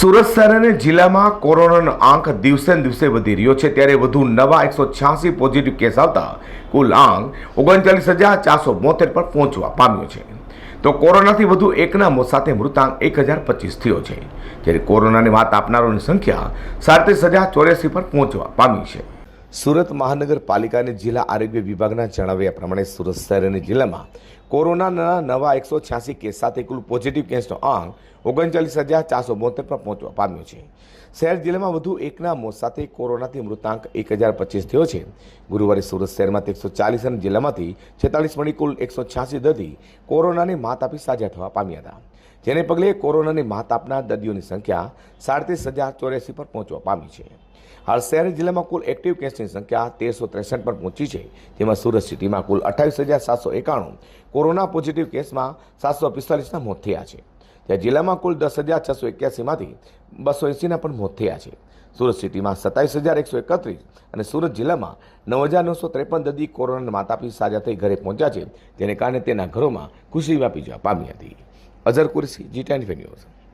સુરત શહેર અને જિલ્લામાં કોરોનાનો આંક દિવસે દિવસે વધી રહ્યો છે. ત્યારે વધુ નવા એકસો છ્યાસી પોઝિટિવ કેસ આવતા કુલ આંક ઓગણચાલીસ હજાર ચારસો બોતેર પર પહોંચવા પામ્યો છે. તો કોરોનાથી વધુ એકના મોત સાથે મૃતાંક એક હજાર પચીસ થયો છે. જ્યારે કોરોનાની વાત આપનારોની સંખ્યા સાડત્રીસ હજાર ચોર્યાસી પર પહોંચવા પામી છે. સુરત મહાનગરપાલિકા જિલ્લા આરોગ્ય વિભાગના જણાવ્યા પ્રમાણે સુરત શહેર જિલ્લામાં કોરોનાના નવા એકસો છ્યાસી કેસ સાથે કુલ પોઝિટિવ કેસનો આંક ઓગણચાલીસ હજાર ચારસો બોતેર પર પહોંચવા પામ્યો છે. શહેર જિલ્લામાં વધુ એકના મોત સાથે કોરોનાથી મૃતાંક એક હજાર પચીસ થયો છે. ગુરુવારે સુરત શહેરમાંથી એકસો ચાલીસ અને જિલ્લામાંથી છેતાલીસ મળી કુલ એકસો છ્યાસી દર્દી કોરોનાની માત આપી સાજા થવા પામ્યા હતા. જેને પગલે કોરોનાની માત આપનાર દર્દીઓની સંખ્યા સાડત્રીસ હજાર ચોર્યાસી પર પહોંચવા પામી છે. હાલ શહેર જિલ્લામાં કુલ એક્ટિવ કેસની સંખ્યા તેરસો ત્રેસઠ પર પહોંચી છે. જેમાં સુરત સિટીમાં કુલ અઠ્ઠાવીસ હજાર સાતસો એકાણું કોરોના પોઝિટિવ કેસમાં સાતસો પિસ્તાલીસના મોત થયા છે. ત્યાં જિલ્લામાં કુલ દસ હજાર છસો એક્યાસીમાંથી બસો એંસીના પણ મોત થયા છે. સુરત સિટીમાં સત્તાવીસ હજાર એકસો એકત્રીસ અને સુરત જિલ્લામાં નવ હજાર નવસો ત્રેપન દર્દી કોરોનાના માતાપી સાજા થઈ ઘરે પહોંચ્યા છે. જેને કારણે તેના ઘરોમાં ખુશી વ્યાપી જવા પામી હતી. Azhar Qureshi G ten news.